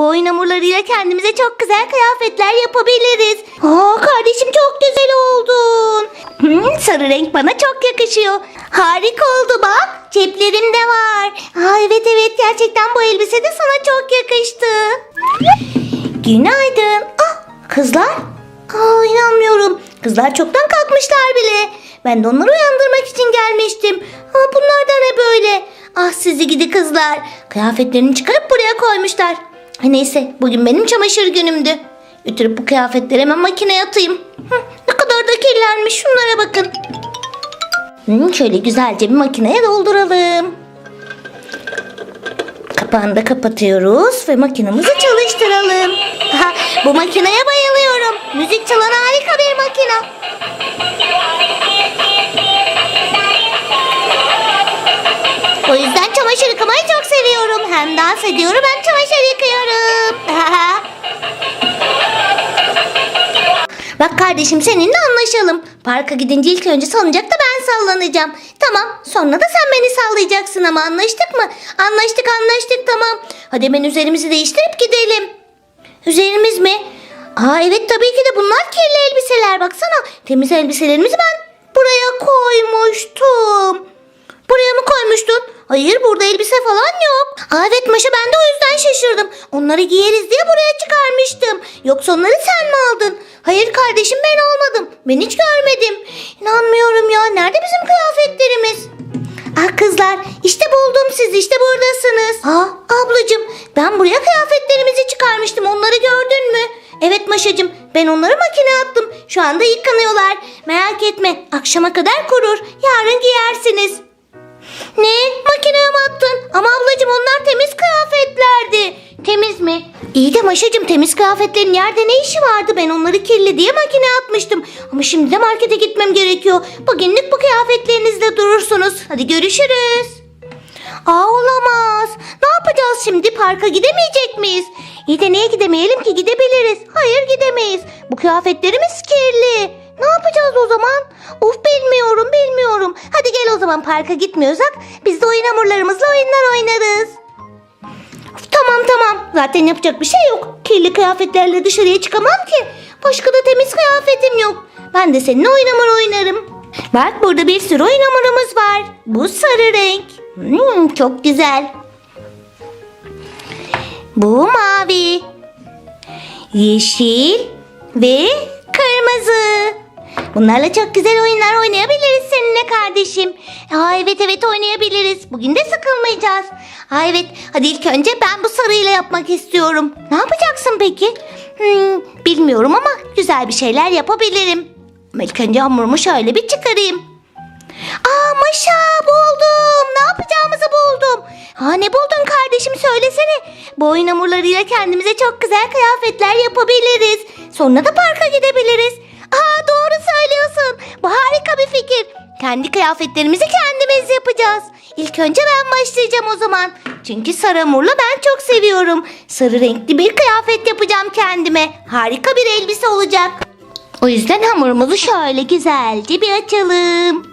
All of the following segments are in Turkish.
Bu oyun hamurlarıyla kendimize çok güzel kıyafetler yapabiliriz. Aa kardeşim çok güzel oldun. Hmm, sarı renk bana çok yakışıyor. Harika oldu bak. Ceplerim de var. Aa evet evet gerçekten bu elbise de sana çok yakıştı. Günaydın. Ah kızlar. Aa inanmıyorum. Kızlar çoktan kalkmışlar bile. Ben de onları uyandırmak için gelmiştim. Aa bunlar da ne böyle? Ah sizi gidi kızlar. Kıyafetlerini çıkarıp buraya koymuşlar. Neyse bugün benim çamaşır günümdü. Götürüp bu kıyafetleri hemen makineye atayım. Hı, ne kadar da kirlenmiş şunlara bakın. Hı, şöyle güzelce bir makineye dolduralım. Kapağını da kapatıyoruz ve makinemizi çalıştıralım. Ha, bu makineye bayılıyorum. Müzik çalan harika bir makine. O yüzden çamaşır yıkamayı. Hem dans ediyorum hem çamaşır yıkıyorum. Bak kardeşim seninle anlaşalım. Parka gidince ilk önce salıncakta ben sallanacağım. Tamam sonra da sen beni sallayacaksın ama anlaştık mı? Anlaştık anlaştık tamam. Hadi hemen üzerimizi değiştirip gidelim. Üzerimiz mi? Aa evet tabii ki de bunlar kirli elbiseler baksana. Temiz elbiselerimizi ben buraya koymuştum. Buraya mı koymuştun? Hayır burada elbise falan yok. Aa, evet Maşa ben de o yüzden şaşırdım. Onları giyeriz diye buraya çıkarmıştım. Yoksa onları sen mi aldın? Hayır kardeşim ben almadım. Ben hiç görmedim. İnanmıyorum ya. Nerede bizim kıyafetlerimiz? Ah kızlar işte buldum sizi işte buradasınız. Aa ablacığım ben buraya kıyafetlerimizi çıkarmıştım. Onları gördün mü? Evet Maşacığım ben onları makineye attım. Şu anda yıkanıyorlar. Merak etme akşama kadar kurur. Yarın giyersiniz. İyi de Maşacığım temiz kıyafetlerin yerde ne işi vardı? Ben onları kirli diye makineye atmıştım. Ama şimdi de markete gitmem gerekiyor. Bugünlük bu kıyafetlerinizle durursunuz. Hadi görüşürüz. Aa olamaz. Ne yapacağız şimdi? Parka gidemeyecek miyiz? İyi de niye gidemeyelim ki? Gidebiliriz. Hayır gidemeyiz. Bu kıyafetlerimiz kirli. Ne yapacağız o zaman? Of bilmiyorum bilmiyorum. Hadi gel o zaman parka gitmiyorsak biz de oyun hamurlarımızla oyunlar oynarız. Tamam tamam. Zaten yapacak bir şey yok. Kirli kıyafetlerle dışarıya çıkamam ki. Başka da temiz kıyafetim yok. Ben de seninle oyun hamuru oynarım. Bak burada bir sürü oyun hamurumuz var. Bu sarı renk. Hmm, çok güzel. Bu mavi. Yeşil ve kırmızı. Bunlarla çok güzel oyunlar oynayabiliriz seninle kardeşim. Aa, evet evet oynayabiliriz. Bugün de sıkılmayacağız. Aa, evet hadi ilk önce ben bu sarıyla yapmak istiyorum. Ne yapacaksın peki? Hmm, bilmiyorum ama güzel bir şeyler yapabilirim. Ama ilk önce hamurumu şöyle bir çıkarayım. Aa Maşa buldum. Ne yapacağımızı buldum. Aa ne buldun kardeşim söylesene. Bu oyun hamurlarıyla kendimize çok güzel kıyafetler yapabiliriz. Sonra da parka gidebiliriz. Söylüyorsun. Bu harika bir fikir. Kendi kıyafetlerimizi kendimiz yapacağız. İlk önce ben başlayacağım o zaman. Çünkü sarı hamurla ben çok seviyorum. Sarı renkli bir kıyafet yapacağım kendime. Harika bir elbise olacak. O yüzden hamurumuzu şöyle güzelce bir açalım.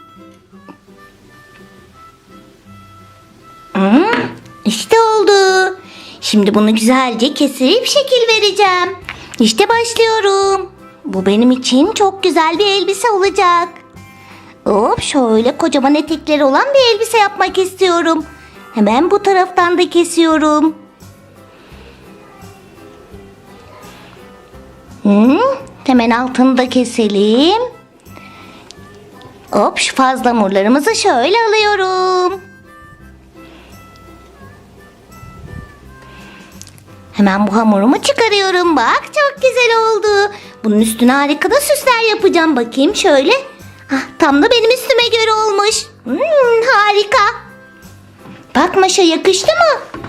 Hmm, işte oldu. Şimdi bunu güzelce kesip şekil vereceğim. İşte başlıyorum. Bu benim için çok güzel bir elbise olacak. Hop şöyle kocaman etekleri olan bir elbise yapmak istiyorum. Hemen bu taraftan da kesiyorum. Hmm, hemen altını da keselim. Hop şu fazla hamurlarımızı şöyle alıyorum. Hemen bu hamurumu çıkarıyorum. Bak çok güzel oldu. Bunun üstüne harika da süsler yapacağım. Bakayım şöyle. Ah, tam da benim üstüme göre olmuş. Hmm, harika. Bak Maşa yakıştı mı?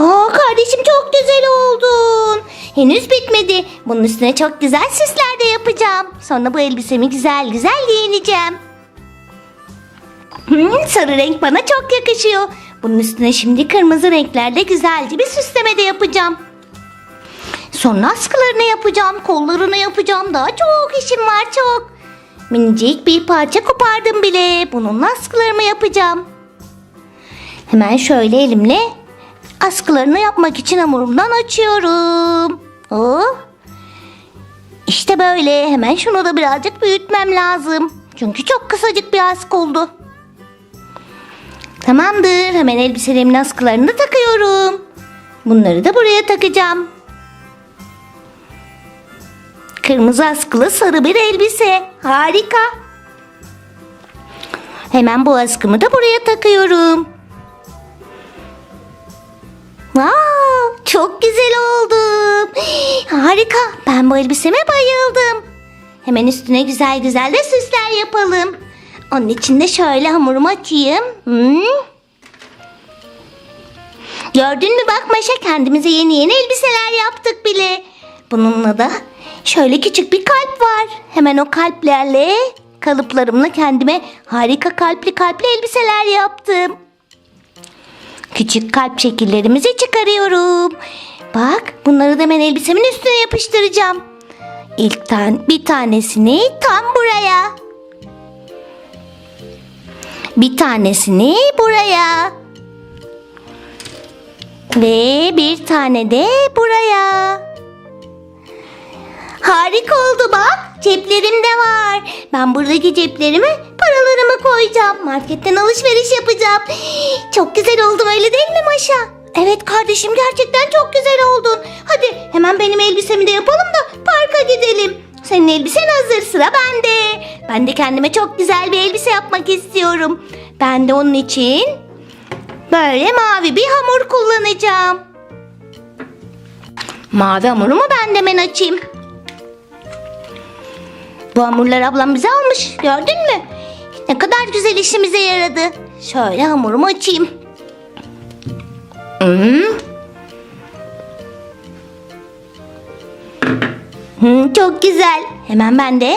Aa, kardeşim çok güzel oldun. Henüz bitmedi. Bunun üstüne çok güzel süsler de yapacağım. Sonra bu elbisemi güzel güzel giyineceğim. Hmm, sarı renk bana çok yakışıyor. Bunun üstüne şimdi kırmızı renklerde güzelce bir süsleme de yapacağım. Sonra askılarını yapacağım, kollarını yapacağım. Daha çok işim var çok. Minicik bir parça kopardım bile. Bununla askılarımı yapacağım. Hemen şöyle elimle askılarını yapmak için hamurumdan açıyorum. Oh. İşte böyle. Hemen şunu da birazcık büyütmem lazım. Çünkü çok kısacık bir askı oldu. Tamamdır. Hemen elbiselerimin askılarını takıyorum. Bunları da buraya takacağım. Kırmızı askılı sarı bir elbise. Harika. Hemen bu askımı da buraya takıyorum. Wow, çok güzel oldum. Harika. Ben bu elbiseme bayıldım. Hemen üstüne güzel güzel de süsler yapalım. Onun için de şöyle hamurumu açayım. Hmm. Gördün mü bak Maşa kendimize yeni yeni elbiseler yaptık bile. Bununla da şöyle küçük bir kalp var. Hemen o kalplerle kalıplarımla kendime harika kalpli kalpli elbiseler yaptım. Küçük kalp şekillerimizi çıkarıyorum. Bak bunları da hemen elbisemin üstüne yapıştıracağım. İlk tan bir tanesini tam buraya. Bir tanesini buraya. Ve bir tane de buraya. Harika oldu bak. Ceplerim de var. Ben buradaki ceplerime paralarımı koyacağım. Marketten alışveriş yapacağım. Çok güzel oldum öyle değil mi Maşa? Evet kardeşim gerçekten çok güzel oldun. Hadi hemen benim elbisemi de yapalım da parka gidelim. Senin elbisen hazır sıra bende. Ben de kendime çok güzel bir elbise yapmak istiyorum. Ben de onun için böyle mavi bir hamur kullanacağım. Mavi hamurumu ben de hemen açayım. Bu hamurları ablam bize almış. Gördün mü? Ne kadar güzel işimize yaradı. Şöyle hamurumu açayım. Hmm. Çok güzel. Hemen ben de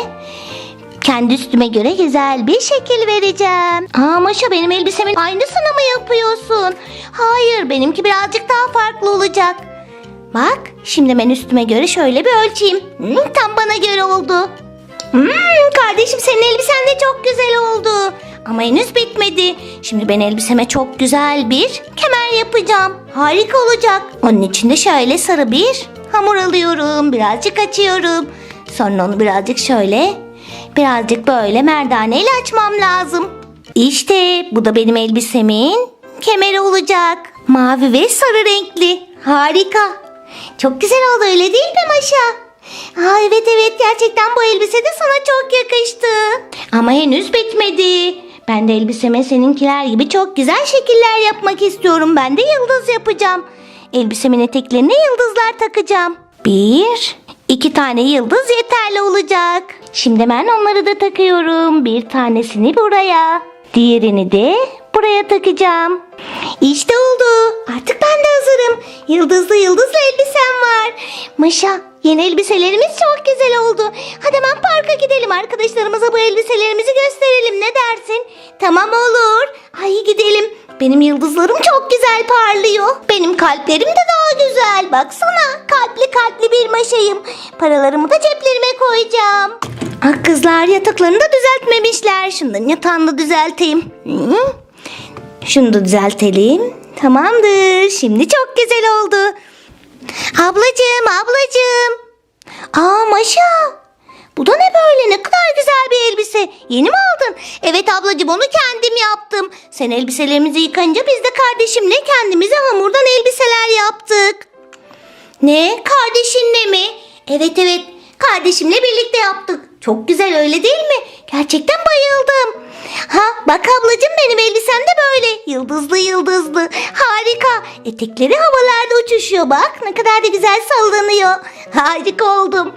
kendi üstüme göre güzel bir şekil vereceğim. Aa Maşa benim elbisemin aynısını mı yapıyorsun? Hayır benimki birazcık daha farklı olacak. Bak şimdi ben üstüme göre şöyle bir ölçeyim. Tam bana göre oldu. Hmm, kardeşim senin elbisen de çok güzel oldu. Ama henüz bitmedi. Şimdi ben elbiseme çok güzel bir kemer yapacağım. Harika olacak. Onun için de şöyle sarı bir hamur alıyorum. Birazcık açıyorum. Sonra onu birazcık şöyle, birazcık böyle merdaneyle açmam lazım. İşte bu da benim elbisemin kemeri olacak. Mavi ve sarı renkli. Harika. Çok güzel oldu öyle değil mi Maşa? Aa, evet evet gerçekten bu elbise de sana çok yakıştı. Ama henüz bitmedi. Ben de elbiseme seninkiler gibi çok güzel şekiller yapmak istiyorum. Ben de yıldız yapacağım. Elbisemin eteklerine yıldızlar takacağım. Bir, iki tane yıldız yeterli olacak. Şimdi ben onları da takıyorum. Bir tanesini buraya. Diğerini de buraya takacağım. İşte oldu. Artık ben de hazırım. Yıldızlı yıldızlı elbisem var. Maşa yeni elbiselerimiz çok güzel oldu. Hadi hemen parka gidelim. Arkadaşlarımıza bu elbiselerimizi gösterelim. Ne dersin? Tamam olur. Ay gidelim. Benim yıldızlarım çok güzel parlıyor. Benim kalplerim de daha güzel. Baksana kalpli kalpli bir maşayım. Paralarımı da ceplerime koyacağım. Ah kızlar yataklarını da düzeltmemişler. Şunların yatağını da düzelteyim. Şunu da düzeltelim. Tamamdır. Şimdi çok güzel oldu. Ablacığım, ablacığım. Aa Maşa. Bu da ne böyle? Ne kadar güzel bir elbise. Yeni mi aldın? Evet ablacığım onu kendim yaptım. Sen elbiselerimizi yıkayınca biz de kardeşimle kendimize hamurdan elbiseler yaptık. Ne? Kardeşinle mi? Evet evet. Kardeşimle birlikte yaptık. Çok güzel öyle değil mi? Gerçekten bayıldım. Ha bak ablacığım benim elbisem de böyle. Yıldızlı yıldızlı. Harika. Etekleri havalarda uçuşuyor bak. Ne kadar da güzel sallanıyor. Harika oldum.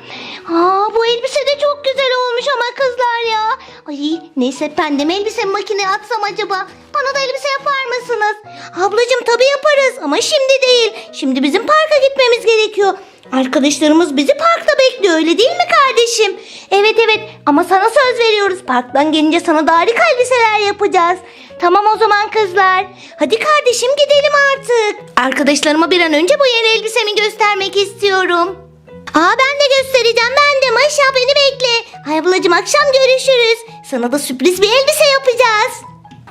Aa bu elbise de çok güzel olmuş ama kızlar ya. Ay neyse ben de mi elbisemi makineye atsam acaba? Bana da elbise yapar mısınız? Ablacığım tabii yaparız ama şimdi değil. Şimdi bizim parka gitmemiz gerekiyor. Arkadaşlarımız bizi parkta bekliyor öyle değil mi kardeşim? Evet evet ama sana söz veriyoruz. Parktan gelince sana da harika elbiseler yapacağız. Tamam o zaman kızlar. Hadi kardeşim gidelim artık. Arkadaşlarıma bir an önce bu yeni elbisemi göstermek istiyorum. Aa ben de göstereceğim ben de. Maşa beni bekle. Ay ablacığım akşam görüşürüz. Sana da sürpriz bir elbise yapacağız.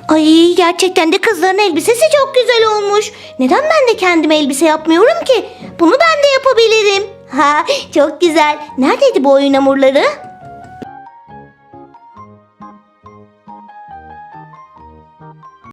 Ay gerçekten de kızların elbisesi çok güzel olmuş. Neden ben de kendime elbise yapmıyorum ki? Bunu ben de yapabilirim. Ha çok güzel. Neredeydi bu oyun hamurları?